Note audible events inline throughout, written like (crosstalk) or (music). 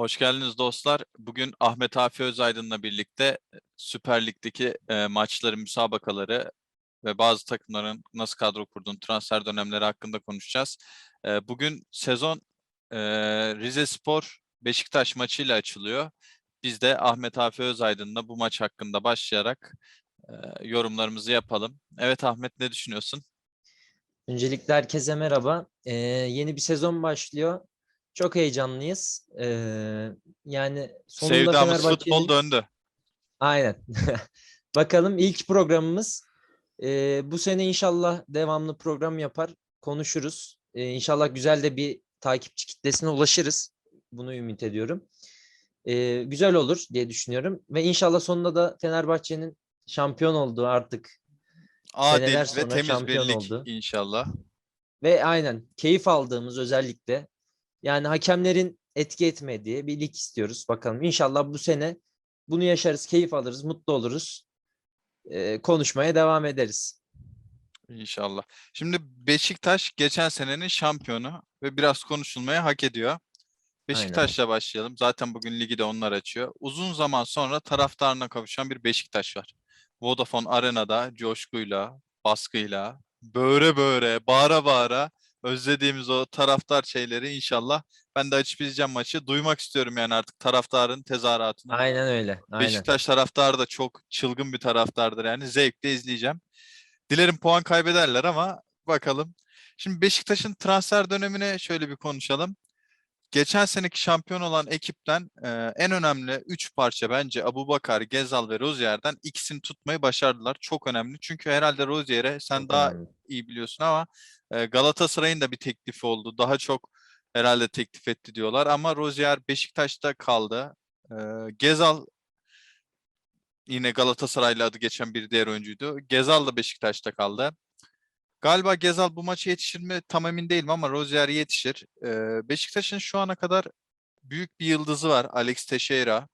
Hoş geldiniz dostlar. Bugün Ahmet Afi Özaydın'la birlikte e, Süper Lig'deki e, maçları, müsabakaları ve bazı takımların nasıl kadro kurduğunu, transfer dönemleri hakkında konuşacağız. E, bugün sezon e, Rize Spor Beşiktaş maçıyla açılıyor. Biz de Ahmet Afi Özaydın'la bu maç hakkında başlayarak e, yorumlarımızı yapalım. Evet Ahmet ne düşünüyorsun? Öncelikle herkese merhaba. Ee, yeni bir sezon başlıyor. Çok heyecanlıyız. Ee, yani sonunda Sevdamız futbol döndü. Aynen. (laughs) Bakalım ilk programımız. Ee, bu sene inşallah devamlı program yapar, konuşuruz. Ee, inşallah güzel de bir takipçi kitlesine ulaşırız. Bunu ümit ediyorum. Ee, güzel olur diye düşünüyorum. Ve inşallah sonunda da Fenerbahçe'nin şampiyon olduğu artık Adil ve temiz birlik oldu. inşallah. Ve aynen keyif aldığımız özellikle yani hakemlerin etki etmediği bir lig istiyoruz. Bakalım inşallah bu sene bunu yaşarız, keyif alırız, mutlu oluruz. Ee, konuşmaya devam ederiz. İnşallah. Şimdi Beşiktaş geçen senenin şampiyonu ve biraz konuşulmaya hak ediyor. Beşiktaş'la başlayalım. Zaten bugün ligi de onlar açıyor. Uzun zaman sonra taraftarına kavuşan bir Beşiktaş var. Vodafone Arena'da coşkuyla, baskıyla, böğre böğre, bağıra bağıra özlediğimiz o taraftar şeyleri inşallah ben de açıp izleyeceğim maçı. Duymak istiyorum yani artık taraftarın tezahüratını. Aynen öyle. Aynen. Beşiktaş taraftarı da çok çılgın bir taraftardır yani. Zevkle izleyeceğim. Dilerim puan kaybederler ama bakalım. Şimdi Beşiktaş'ın transfer dönemine şöyle bir konuşalım. Geçen seneki şampiyon olan ekipten e, en önemli 3 parça bence Abubakar, Gezal ve Rozier'den ikisini tutmayı başardılar. Çok önemli. Çünkü herhalde Rozier'e sen Çok daha önemli. iyi biliyorsun ama e, Galatasaray'ın da bir teklifi oldu. Daha çok herhalde teklif etti diyorlar ama Rozier Beşiktaş'ta kaldı. E, Gezal yine Galatasaray'la adı geçen bir diğer oyuncuydu. Gezal da Beşiktaş'ta kaldı. Galiba Gezal bu maça yetişir mi tam emin değilim ama Rozier yetişir. Ee, Beşiktaş'ın şu ana kadar büyük bir yıldızı var Alex Teixeira.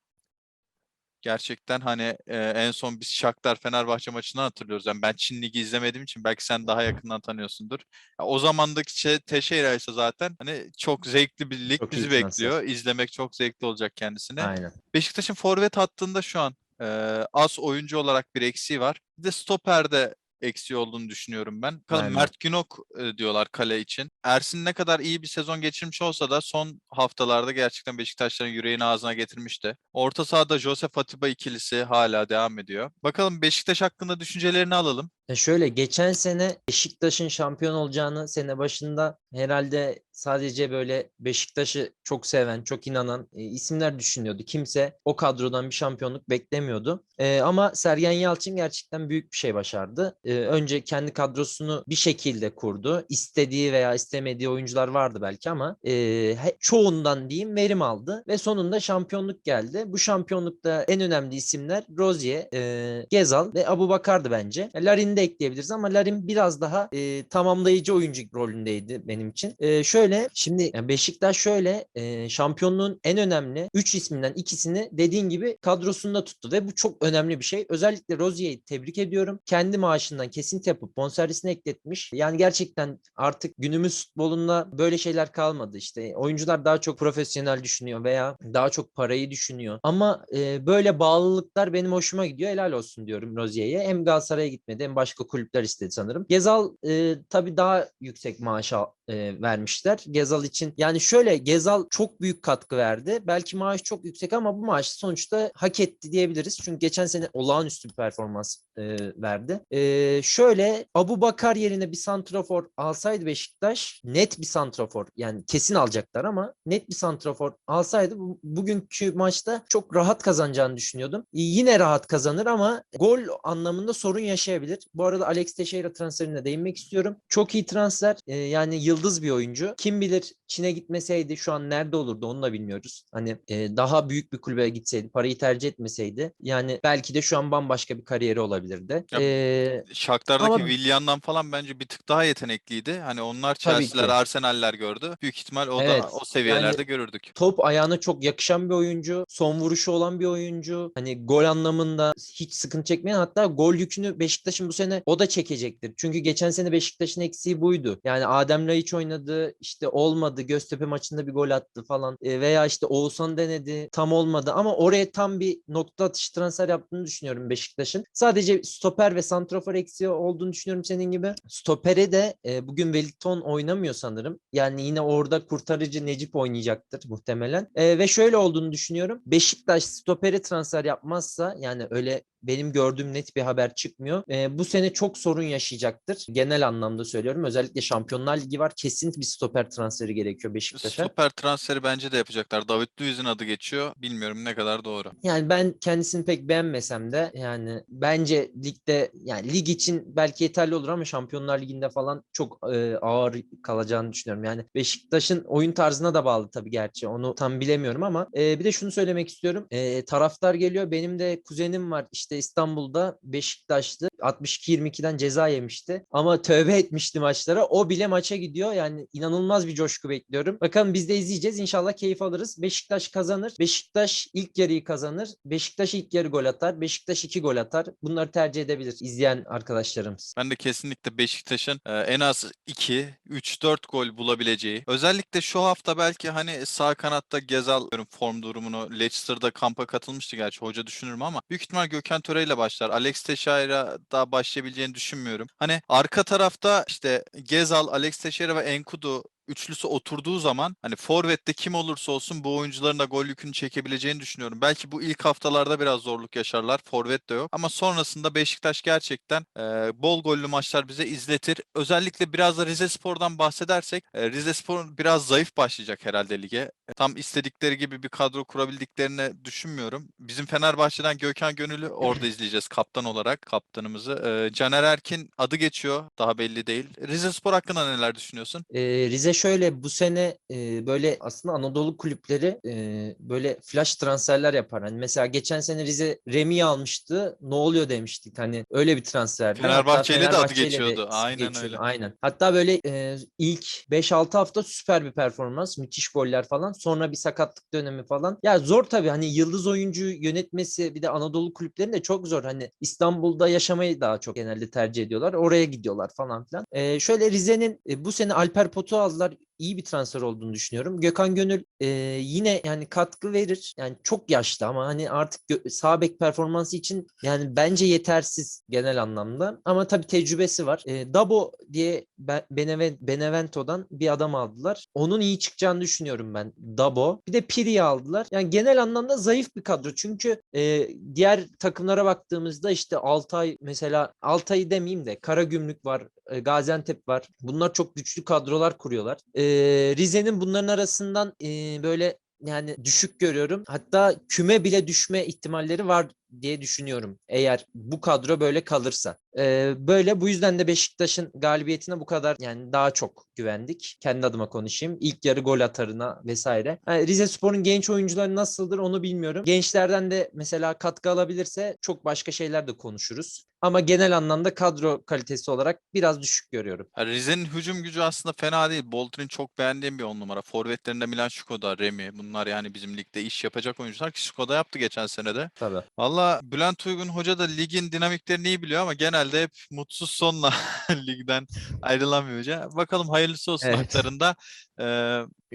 Gerçekten hani e, en son biz Shakhtar Fenerbahçe maçını hatırlıyoruz. Yani ben Çin Ligi izlemediğim için belki sen daha yakından tanıyorsundur. Ya, o zamandaki şey Teixeira ise zaten hani çok zevkli bir lig Çok bizi bekliyor. İzlemek çok zevkli olacak kendisine. Aynen. Beşiktaş'ın forvet hattında şu an e, az oyuncu olarak bir eksiği var. Bir de stoperde eksiği olduğunu düşünüyorum ben. Bakalım Aynen. Mert Günok e, diyorlar kale için. Ersin ne kadar iyi bir sezon geçirmiş olsa da son haftalarda gerçekten Beşiktaşların yüreğini ağzına getirmişti. Orta sahada Josef Atiba ikilisi hala devam ediyor. Bakalım Beşiktaş hakkında düşüncelerini alalım. Ya şöyle geçen sene Beşiktaş'ın şampiyon olacağını sene başında herhalde sadece böyle Beşiktaş'ı çok seven, çok inanan e, isimler düşünüyordu. Kimse o kadrodan bir şampiyonluk beklemiyordu. E, ama Sergen Yalçın gerçekten büyük bir şey başardı. E, önce kendi kadrosunu bir şekilde kurdu. İstediği veya istemediği oyuncular vardı belki ama e, çoğundan diyeyim verim aldı ve sonunda şampiyonluk geldi. Bu şampiyonlukta en önemli isimler Rozier, e, Gezal ve Abubakar'dı bence. E, De ekleyebiliriz ama Larin biraz daha e, tamamlayıcı oyuncu rolündeydi benim için. E, şöyle şimdi yani Beşiktaş şöyle e, şampiyonluğun en önemli 3 isminden ikisini dediğin gibi kadrosunda tuttu ve bu çok önemli bir şey. Özellikle Rozier'i tebrik ediyorum. Kendi maaşından kesinti yapıp bonservisini ekletmiş. Yani gerçekten artık günümüz futbolunda böyle şeyler kalmadı işte. Oyuncular daha çok profesyonel düşünüyor veya daha çok parayı düşünüyor. Ama e, böyle bağlılıklar benim hoşuma gidiyor. Helal olsun diyorum Rozier'e. Hem Galatasaray'a gitmedi hem başka kulüpler istedi sanırım. Gezal e, tabii daha yüksek maaş e, vermişler. Gezal için yani şöyle Gezal çok büyük katkı verdi. Belki maaş çok yüksek ama bu maaş sonuçta hak etti diyebiliriz. Çünkü geçen sene olağanüstü bir performans e, verdi. E, şöyle Abu Bakar yerine bir santrafor alsaydı Beşiktaş net bir santrafor yani kesin alacaklar ama net bir santrafor alsaydı bu- bugünkü maçta çok rahat kazanacağını düşünüyordum. E, Yine rahat kazanır ama gol anlamında sorun yaşayabilir. Bu arada Alex Teixeira transferine değinmek istiyorum. Çok iyi transfer. E, yani yıldız bir oyuncu. Kim bilir Çin'e gitmeseydi şu an nerede olurdu onu da bilmiyoruz. Hani e, daha büyük bir kulübe gitseydi, parayı tercih etmeseydi yani belki de şu an bambaşka bir kariyeri olabilirdi. Ya, E, Shakhtar'daki Ama- Willian'dan falan bence bir tık daha yetenekliydi. Hani onlar Chelsea'ler. Arsenal'ler gördü. Büyük ihtimal o Evet, da o seviyelerde yani- görürdük. top ayağına çok yakışan bir oyuncu. Son vuruşu olan bir oyuncu. Hani gol anlamında hiç sıkıntı çekmeyen hatta gol yükünü Beşiktaş'ın bu sene o da çekecektir. Çünkü geçen sene Beşiktaş'ın eksiği buydu. Yani Adem Laiç oynadı işte olmadı. Olmadı. Göztepe maçında bir gol attı falan. E, veya işte Oğuzhan denedi tam olmadı ama oraya tam bir nokta atışı transfer yaptığını düşünüyorum Beşiktaş'ın. Sadece stoper ve santrafor eksiği olduğunu düşünüyorum senin gibi. Stopere de e, bugün Wellington oynamıyor sanırım. Yani yine orada kurtarıcı Necip oynayacaktır muhtemelen. E, ve şöyle olduğunu düşünüyorum. Beşiktaş stopere transfer yapmazsa yani öyle benim gördüğüm net bir haber çıkmıyor. E, bu sene çok sorun yaşayacaktır. Genel anlamda söylüyorum. Özellikle Şampiyonlar Ligi var. Kesin bir stoper transferi gerekiyor Beşiktaş'a. Stoper transferi bence de yapacaklar. David Luiz'in adı geçiyor. Bilmiyorum ne kadar doğru. Yani ben kendisini pek beğenmesem de yani bence ligde yani lig için belki yeterli olur ama Şampiyonlar Ligi'nde falan çok e, ağır kalacağını düşünüyorum. Yani Beşiktaş'ın oyun tarzına da bağlı tabii gerçi. Onu tam bilemiyorum ama e, bir de şunu söylemek istiyorum. E, taraftar geliyor. Benim de kuzenim var işte İstanbul'da Beşiktaşlı 62-22'den ceza yemişti. Ama tövbe etmişti maçlara. O bile maça gidiyor. Yani inanılmaz bir coşku bekliyorum. Bakalım biz de izleyeceğiz. İnşallah keyif alırız. Beşiktaş kazanır. Beşiktaş ilk yarıyı kazanır. Beşiktaş ilk yarı gol atar. Beşiktaş iki gol atar. Bunları tercih edebilir izleyen arkadaşlarımız. Ben de kesinlikle Beşiktaş'ın e, en az 2, 3, 4 gol bulabileceği. Özellikle şu hafta belki hani sağ kanatta Gezal form durumunu Leicester'da kampa katılmıştı gerçi hoca düşünürüm ama büyük ihtimal Gökhan Töre ile başlar. Alex Teixeira daha başlayabileceğini düşünmüyorum. Hani arka tarafta işte Gezal, Alex Teixeira ve Enkudu üçlüsü oturduğu zaman hani forvette kim olursa olsun bu oyuncuların da gol yükünü çekebileceğini düşünüyorum. Belki bu ilk haftalarda biraz zorluk yaşarlar. Forvet de yok. Ama sonrasında Beşiktaş gerçekten e, bol gollü maçlar bize izletir. Özellikle biraz da Rize Spor'dan bahsedersek e, Rize Spor biraz zayıf başlayacak herhalde lige. Tam istedikleri gibi bir kadro kurabildiklerini düşünmüyorum. Bizim Fenerbahçe'den Gökhan Gönül'ü orada (laughs) izleyeceğiz kaptan olarak kaptanımızı. E, Caner Erkin adı geçiyor. Daha belli değil. Rize Spor hakkında neler düşünüyorsun? Ee, Rize şöyle bu sene e, böyle aslında Anadolu kulüpleri e, böyle flash transferler yapar. Hani mesela geçen sene Rize Remi'yi almıştı. Ne oluyor demiştik. Hani öyle bir transferdi. Hatta Fenerbahçe'yle de adı geçiyordu. Aynen geçiyordu, öyle. Aynen. Hatta böyle e, ilk 5-6 hafta süper bir performans. Müthiş goller falan. Sonra bir sakatlık dönemi falan. Ya zor tabii hani yıldız oyuncu yönetmesi bir de Anadolu kulüplerinde çok zor. Hani İstanbul'da yaşamayı daha çok genelde tercih ediyorlar. Oraya gidiyorlar falan filan. E, şöyle Rize'nin e, bu sene Alper Pot'u aldılar iyi bir transfer olduğunu düşünüyorum. Gökhan Gönül e, yine yani katkı verir. Yani çok yaşlı ama hani artık sağ bek performansı için yani bence yetersiz genel anlamda. Ama tabii tecrübesi var. E, Dabo diye Be- Beneven- Benevento'dan bir adam aldılar. Onun iyi çıkacağını düşünüyorum ben. Dabo. Bir de Piri'yi aldılar. Yani genel anlamda zayıf bir kadro. Çünkü e, diğer takımlara baktığımızda işte Altay mesela Altay'ı demeyeyim de Karagümrük var, e, Gaziantep var. Bunlar çok güçlü kadrolar kuruyorlar. E, Rize'nin bunların arasından e, böyle yani düşük görüyorum. Hatta küme bile düşme ihtimalleri var diye düşünüyorum. Eğer bu kadro böyle kalırsa. E, böyle bu yüzden de Beşiktaş'ın galibiyetine bu kadar yani daha çok güvendik. Kendi adıma konuşayım. İlk yarı gol atarına vesaire. Yani Rize Spor'un genç oyuncuları nasıldır onu bilmiyorum. Gençlerden de mesela katkı alabilirse çok başka şeyler de konuşuruz. Ama genel anlamda kadro kalitesi olarak biraz düşük görüyorum. Ya Rize'nin hücum gücü aslında fena değil. Bolton'un çok beğendiğim bir on numara. Forvetlerinde Milan Şukoda, Remi. Bunlar yani bizim ligde iş yapacak oyuncular ki Şukoda yaptı geçen sene de. Tabii. Valla Bülent Uygun Hoca da ligin dinamiklerini iyi biliyor ama genelde hep mutsuz sonla (laughs) ligden ayrılan bir hoca. Bakalım hayırlısı olsun Evet. haklarında. Ee,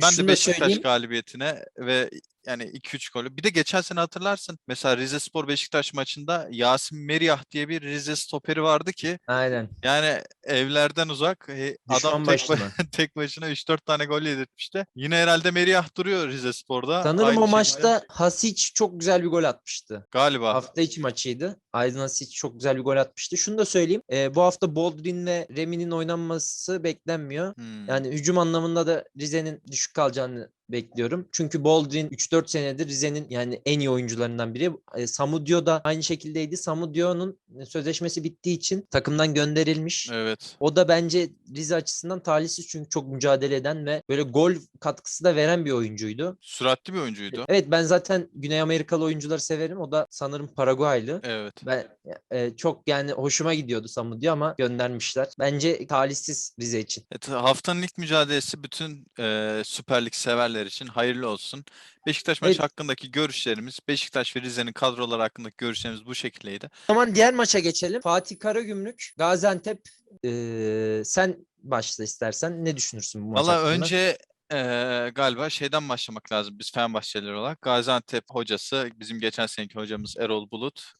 ben Şunu de da Beşiktaş söyleyeyim. galibiyetine ve yani 2-3 golü. Bir de geçen sene hatırlarsın. Mesela Rize Spor Beşiktaş maçında Yasin Meriyah diye bir Rize stoperi vardı ki Aynen. yani evlerden uzak. e, Adam Düşman tek, ba- başına. (laughs) tek başına 3-4 tane gol yedirtmişti. Yine herhalde Meriyah duruyor Rize Spor'da. Sanırım Aynı o şekilde- maçta Hasic çok güzel bir gol atmıştı. Galiba. Hafta içi maçıydı. Aydın Hasic çok güzel bir gol atmıştı. Şunu da söyleyeyim. e, bu hafta Boldrin ve Remi'nin oynanması beklenmiyor. Hmm. Yani hücum anlamında da Rize'nin düşük kalacağını bekliyorum. Çünkü Boldrin 3-4 senedir Rize'nin yani en iyi oyuncularından biri. E, Samudio da aynı şekildeydi. Samudio'nun sözleşmesi bittiği için takımdan gönderilmiş. Evet. O da bence Rize açısından talihsiz çünkü çok mücadele eden ve böyle gol katkısı da veren bir oyuncuydu. Süratli bir oyuncuydu. Evet ben zaten Güney Amerikalı oyuncuları severim. O da sanırım Paraguaylı. Evet. Ben e, çok yani hoşuma gidiyordu Samudio ama göndermişler. Bence talihsiz Rize için. Evet, haftanın ilk mücadelesi bütün e, Süper Lig severler için hayırlı olsun. Beşiktaş maçı Evet. hakkındaki görüşlerimiz, Beşiktaş ve Rize'nin kadroları hakkındaki görüşlerimiz bu şekildeydi. O zaman diğer maça geçelim. Fatih Karagümrük, Gaziantep. e, sen başla istersen. Ne düşünürsün bu maç Valla önce eee, galiba şeyden başlamak lazım biz Fenerbahçeliler olarak. Gaziantep hocası, bizim geçen seneki hocamız Erol Bulut.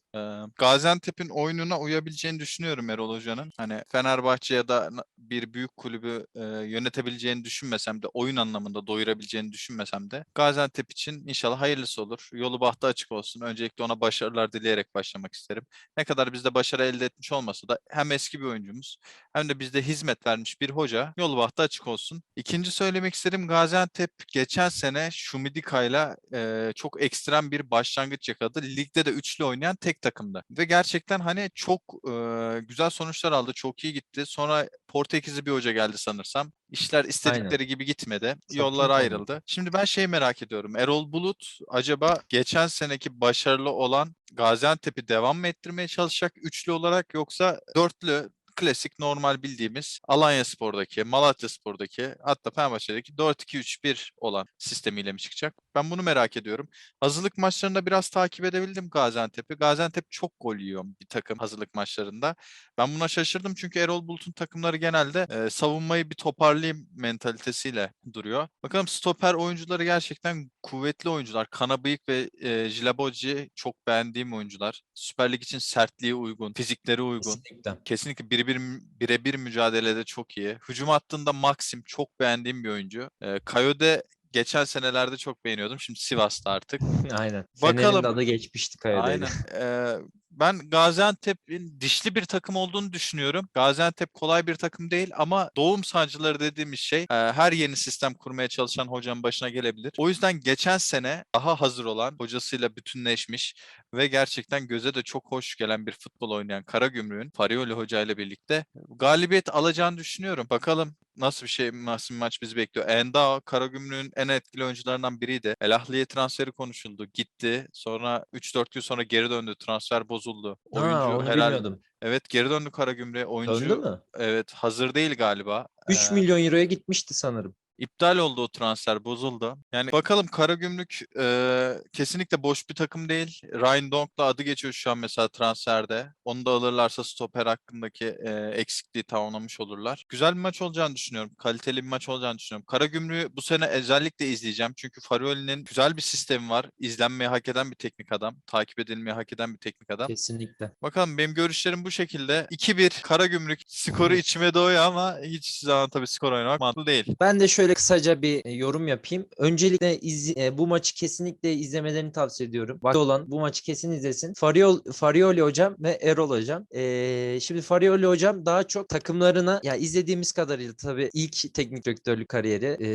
Gaziantep'in oyununa uyabileceğini düşünüyorum Erol Hoca'nın. Hani Fenerbahçe ya da bir büyük kulübü yönetebileceğini düşünmesem de, oyun anlamında doyurabileceğini düşünmesem de Gaziantep için inşallah hayırlısı olur. Yolu bahtı açık olsun. Öncelikle ona başarılar dileyerek başlamak isterim. Ne kadar bizde başarı elde etmiş olmasa da hem eski bir oyuncumuz hem de bizde hizmet vermiş bir hoca yolu bahtı açık olsun. İkinci söylemek istediğim Gaziantep geçen sene Şumidika'yla çok ekstrem bir başlangıç yakaladı. Ligde de üçlü oynayan tek takımdı. Ve gerçekten hani çok eee, güzel sonuçlar aldı. Çok iyi gitti. Sonra Portekizli bir hoca geldi sanırsam. İşler istedikleri gibi gitmedi. Yollar ayrıldı. Şimdi ben şeyi merak ediyorum. Erol Bulut acaba geçen seneki başarılı olan Gaziantep'i devam mı ettirmeye çalışacak üçlü olarak yoksa dörtlü klasik normal bildiğimiz Alanya Spor'daki, Malatya Spor'daki hatta Fenerbahçe'deki 4-2-3-1 olan sistemiyle mi çıkacak? Ben bunu merak ediyorum. Hazırlık maçlarında biraz takip edebildim Gaziantep'i. Gaziantep çok gol yiyor bir takım hazırlık maçlarında. Ben buna şaşırdım çünkü Erol Bulut'un takımları genelde e, savunmayı bir toparlayayım mentalitesiyle duruyor. Bakalım stoper oyuncuları gerçekten kuvvetli oyuncular. Kanabıyık ve e, Jilaboji çok beğendiğim oyuncular. Süper Lig için sertliği uygun, fizikleri uygun. Kesinlikle. Kesinlikle birebir birebir mücadelede çok iyi. Hücum hattında Maxim çok beğendiğim bir oyuncu. Ee, Kayode geçen senelerde çok beğeniyordum. Şimdi Sivas'ta artık. (laughs) Aynen. Bakalım. De adı geçmişti Kayade'yle. Aynen. Ee, ben Gaziantep'in dişli bir takım olduğunu düşünüyorum. Gaziantep kolay bir takım değil ama doğum sancıları dediğimiz şey e, her yeni sistem kurmaya çalışan hocanın başına gelebilir. O yüzden geçen sene daha hazır olan hocasıyla bütünleşmiş ve gerçekten göze de çok hoş gelen bir futbol oynayan Karagümrük'ün Farioli Hoca ile birlikte galibiyet alacağını düşünüyorum. Bakalım nasıl bir şey, nasıl bir maç bizi bekliyor. Enda Karagümrük'ün en etkili oyuncularından biriydi. El Ahliye transferi konuşuldu. Gitti. Sonra 3-4 gün sonra geri döndü. Transfer bozuldu. Oyuncu Ha, onu herhalde bilmiyordum. Evet geri döndü Karagümrük'e. Oyuncu Döndü mü? evet hazır değil galiba. 3 Ee, milyon euroya gitmişti sanırım. İptal oldu o transfer, bozuldu. Yani bakalım Karagümrük e, kesinlikle boş bir takım değil. Ryan Donk'la adı geçiyor şu an mesela transferde. Onu da alırlarsa stoper hakkındaki e, eksikliği tamamlamış olurlar. Güzel bir maç olacağını düşünüyorum. Kaliteli bir maç olacağını düşünüyorum. Karagümrük'ü bu sene özellikle izleyeceğim. Çünkü Farioli'nin güzel bir sistemi var. İzlenmeyi hak eden bir teknik adam. Takip edilmeyi hak eden bir teknik adam. Kesinlikle. Bakalım benim görüşlerim bu şekilde. 2-1 Karagümrük skoru (laughs) içime doğuyor ama hiç zaman tabii skor oynamak mantıklı değil. Ben de şöyle kısaca bir e, yorum yapayım. Öncelikle iz- e, bu maçı kesinlikle izlemelerini tavsiye ediyorum. Vakti olan bu maçı kesin izlesin. Fariol, Farioli hocam ve Erol hocam. E, şimdi Farioli hocam daha çok takımlarına ya izlediğimiz kadarıyla tabii ilk teknik direktörlük kariyeri e,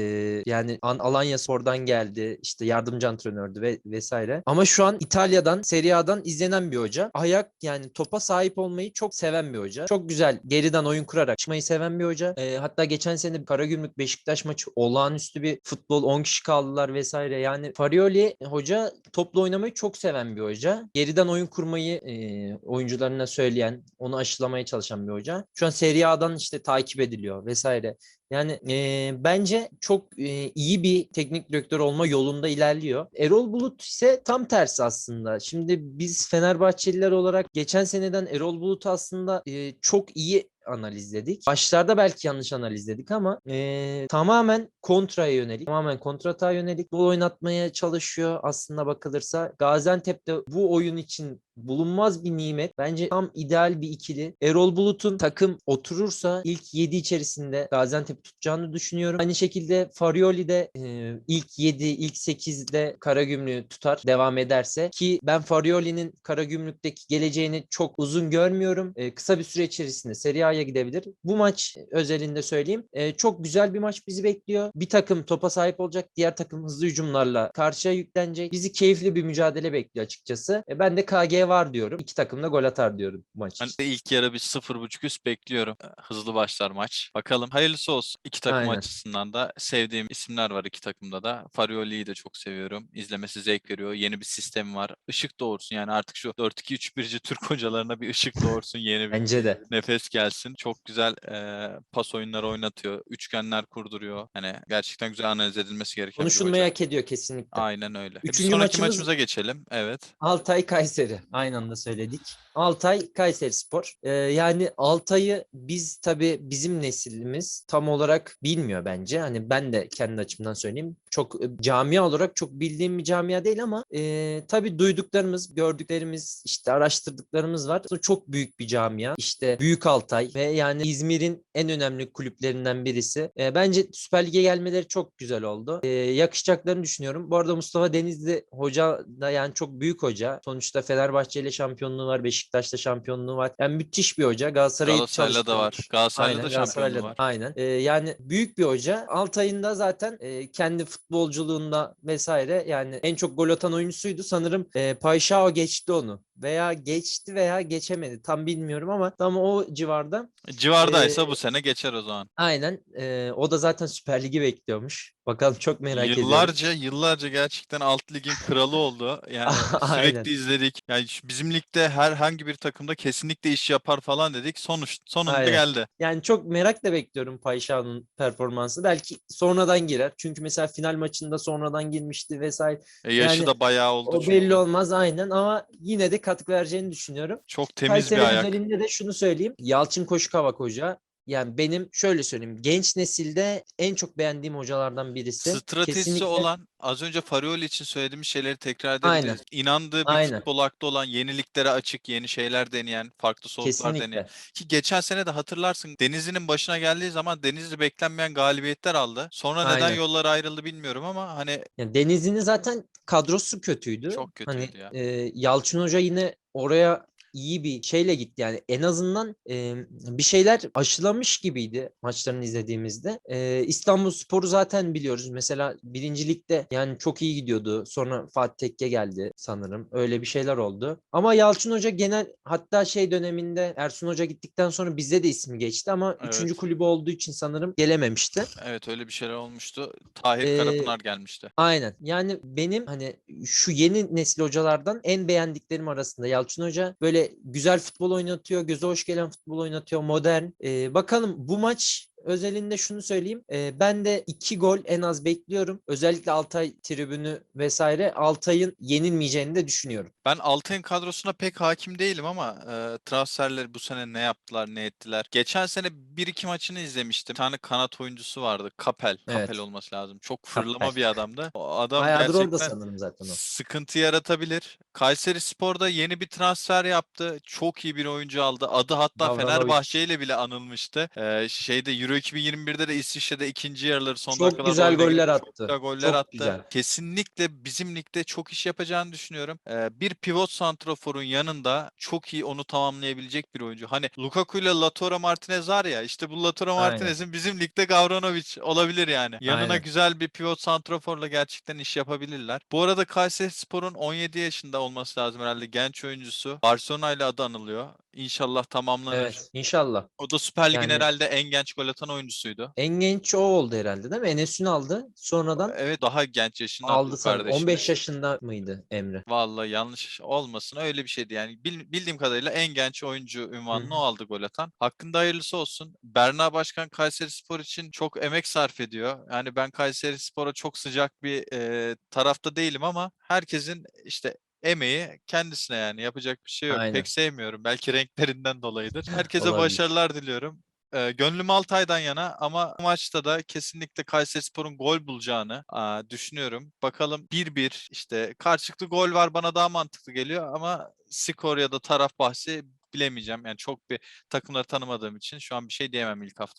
yani An- Alanya Spor'dan geldi. işte yardımcı antrenördü ve vesaire. Ama şu an İtalya'dan, Serie A'dan izlenen bir hoca. Ayak yani topa sahip olmayı çok seven bir hoca. Çok güzel geriden oyun kurarak çıkmayı seven bir hoca. E, hatta geçen sene Karagümrük Beşiktaş maçı olağanüstü bir futbol 10 kişi kaldılar vesaire. Yani Farioli hoca toplu oynamayı çok seven bir hoca. Geriden oyun kurmayı e, oyuncularına söyleyen, onu aşılamaya çalışan bir hoca. Şu an Serie A'dan işte takip ediliyor vesaire. Yani e, bence çok e, iyi bir teknik direktör olma yolunda ilerliyor. Erol Bulut ise tam tersi aslında. Şimdi biz Fenerbahçeliler olarak geçen seneden Erol Bulut'u aslında e, çok iyi analizledik. Başlarda belki yanlış analizledik ama e, tamamen kontraya yönelik, tamamen kontrata yönelik bu oynatmaya çalışıyor aslında bakılırsa. Gaziantep'te bu oyun için bulunmaz bir nimet. Bence tam ideal bir ikili. Erol Bulut'un takım oturursa ilk 7 içerisinde Gaziantep tutacağını düşünüyorum. Aynı şekilde Farioli de e, ilk 7, ilk 8'de Karagümrük'ü tutar devam ederse ki ben Farioli'nin Karagümrük'teki geleceğini çok uzun görmüyorum. E, kısa bir süre içerisinde Serie A'ya gidebilir. Bu maç özelinde söyleyeyim. E, çok güzel bir maç bizi bekliyor. Bir takım topa sahip olacak. Diğer takım hızlı hücumlarla karşıya yüklenecek. Bizi keyifli bir mücadele bekliyor açıkçası. Ben de KG var diyorum. İki takım da gol atar diyorum maç Ben de ilk yarı bir 0.5 üst bekliyorum. Ee, Hızlı başlar maç. Bakalım hayırlısı olsun. İki takım Aynen. açısından da sevdiğim isimler var iki takımda da. Farioli'yi de çok seviyorum. İzlemesi zevk veriyor. Yeni bir sistem var. Işık doğursun yani artık şu 4-2-3-1'ci Türk (laughs) hocalarına bir ışık doğursun. Yeni bir Bence de. nefes gelsin. Çok güzel eee, pas oyunları oynatıyor. Üçgenler kurduruyor. Hani gerçekten güzel analiz edilmesi gereken Konuşulmayı hak ediyor kesinlikle. Aynen öyle. E, Bir Üçüncü sonraki maçımız- maçımıza geçelim. Evet. Altay Kayseri. Aynı anda söyledik. Altay Kayserispor. Ee, yani Altay'ı biz tabii bizim neslimiz tam olarak bilmiyor bence. Hani ben de kendi açımdan söyleyeyim. Çok e, camia olarak çok bildiğim bir camia değil ama e, tabii duyduklarımız, gördüklerimiz, işte araştırdıklarımız var. Çok büyük bir camia. İşte Büyük Altay ve yani İzmir'in en önemli kulüplerinden birisi. E, bence Süper Lig'e gelmeleri çok güzel oldu. E, yakışacaklarını düşünüyorum. Bu arada Mustafa Denizli hoca da yani çok büyük hoca. Sonuçta Fenerbahçe ile şampiyonluğu var. Beşiktaş'ta şampiyonluğu var. Yani müthiş bir hoca. Galatasaray'ı Galatasaray'la da var. Galatasaray'la da şampiyonluğu var. Aynen. Ee, yani büyük bir hoca. Altay'ın da zaten e, kendi futbolculuğunda vesaire yani en çok gol atan oyuncusuydu. Sanırım e, Payşao geçti onu. Veya geçti veya geçemedi. Tam bilmiyorum ama tam o civarda. Civardaysa Ee, bu sene geçer o zaman. Aynen. e, o da zaten Süper Lig'i bekliyormuş. Bakalım çok merak ediyorum. Yıllarca yıllarca gerçekten alt ligin kralı oldu. Yani (laughs) sürekli izledik. Yani bizim ligde herhangi bir takımda kesinlikle iş yapar falan dedik. Sonuç sonunda Aynen. geldi. Yani çok merakla bekliyorum Payşao'nun performansı. Belki sonradan girer. Çünkü mesela final maçında sonradan girmişti vesaire. E, yaşı Yani da bayağı oldu O çünkü. belli olmaz aynen ama yine de katkı vereceğini düşünüyorum. Çok temiz Kayseri bir ayak. özelinde de şunu söyleyeyim. Yalçın Koşukavak Hoca yani benim şöyle söyleyeyim. Genç nesilde en çok beğendiğim hocalardan birisi. Stratejisi Kesinlikle- olan az önce Farioli için söylediğimiz şeyleri tekrar Aynen. edebiliriz. İnandığı bir Aynen. futbol aklı olan, yeniliklere açık, yeni şeyler deneyen, farklı deneyen. Kesinlikle. Ki geçen sene de hatırlarsın Denizli'nin başına geldiği zaman Denizli beklenmeyen galibiyetler aldı. Sonra neden Aynen. yollar ayrıldı bilmiyorum ama hani Yani Denizli'nin zaten kadrosu kötüydü. Çok kötüydü hani, ya. e, Yalçın Hoca yine oraya iyi bir şeyle gitti yani en azından e, bir şeyler aşılamış gibiydi maçlarını izlediğimizde. E, İstanbul Sporu zaten biliyoruz. Mesela birinci ligde yani çok iyi gidiyordu. Sonra Fatih Tekke geldi sanırım. Öyle bir şeyler oldu. Ama Yalçın Hoca genel hatta şey döneminde Ersun Hoca gittikten sonra bizde de ismi geçti ama Evet. üçüncü kulübü olduğu için sanırım gelememişti. evet öyle bir şeyler olmuştu. Tahir Ee, Karapınar gelmişti. Aynen. Yani benim hani şu yeni nesil hocalardan en beğendiklerim arasında Yalçın Hoca böyle güzel futbol oynatıyor, göze hoş gelen futbol oynatıyor, modern. Ee, bakalım bu maç özelinde şunu söyleyeyim. Ee, ben de iki gol en az bekliyorum. Özellikle Altay tribünü vesaire Altay'ın yenilmeyeceğini de düşünüyorum. Ben Altay'ın kadrosuna pek hakim değilim ama e, transferleri bu sene ne yaptılar, ne ettiler. Geçen sene bir iki maçını izlemiştim. Bir tane kanat oyuncusu vardı. Kapel. Evet. Kapel olması lazım. Çok fırlama Kapel. bir adamdı. O adam Bayağıdır orada gerçekten sanırım zaten o. sıkıntı yaratabilir. Kayseri Spor'da yeni bir transfer yaptı. Çok iyi bir oyuncu aldı. Adı hatta. Fenerbahçe ile bile anılmıştı. Ee, şeyde Euro 2021'de de İsviçre'de ikinci yarıları son Çok dakikalarda güzel goller çok attı. güzel goller Çok attı. güzel. Kesinlikle bizim ligde çok iş yapacağını düşünüyorum. Ee, bir pivot santroforun yanında çok iyi onu tamamlayabilecek bir oyuncu. Hani Lukaku ile Lautaro Martinez var ya işte bu Aynen. Martinez'in bizim ligde Gavranovic olabilir yani. Yanına Aynen. güzel bir pivot santroforla gerçekten iş yapabilirler. Bu arada Kayserispor'un 17 yaşında olması lazım herhalde genç oyuncusu. Barcelona ile adı anılıyor. İnşallah tamamlanır. Evet, inşallah. O da Süper Lig'in Yani- herhalde en genç gol atan oyuncusuydu. En genç o oldu herhalde değil mi? Enes Ünal aldı. Sonradan Evet daha genç yaşında aldı sanırım. kardeşimiz. 15 yaşında mıydı Emre? Vallahi yanlış olmasın öyle bir şeydi yani. Bil- bildiğim kadarıyla en genç oyuncu ünvanını Hı o aldı gol atan. Hakkında hayırlısı olsun. Berna Başkan Kayseri Spor için çok emek sarf ediyor. Yani ben Kayseri Spor'a çok sıcak bir e, tarafta değilim ama herkesin işte emeği kendisine yani yapacak bir şey yok. Aynen. Pek sevmiyorum. Belki renklerinden dolayıdır. Herkese Olabilir. başarılar diliyorum. E, gönlüm Altay'dan yana ama maçta da kesinlikle Kayserispor'un gol bulacağını aa, düşünüyorum. Bakalım 1-1 işte karşılıklı gol var bana daha mantıklı geliyor ama skor ya da taraf bahsi bilemeyeceğim. Yani çok bir takımları tanımadığım için şu an bir şey diyemem ilk hafta.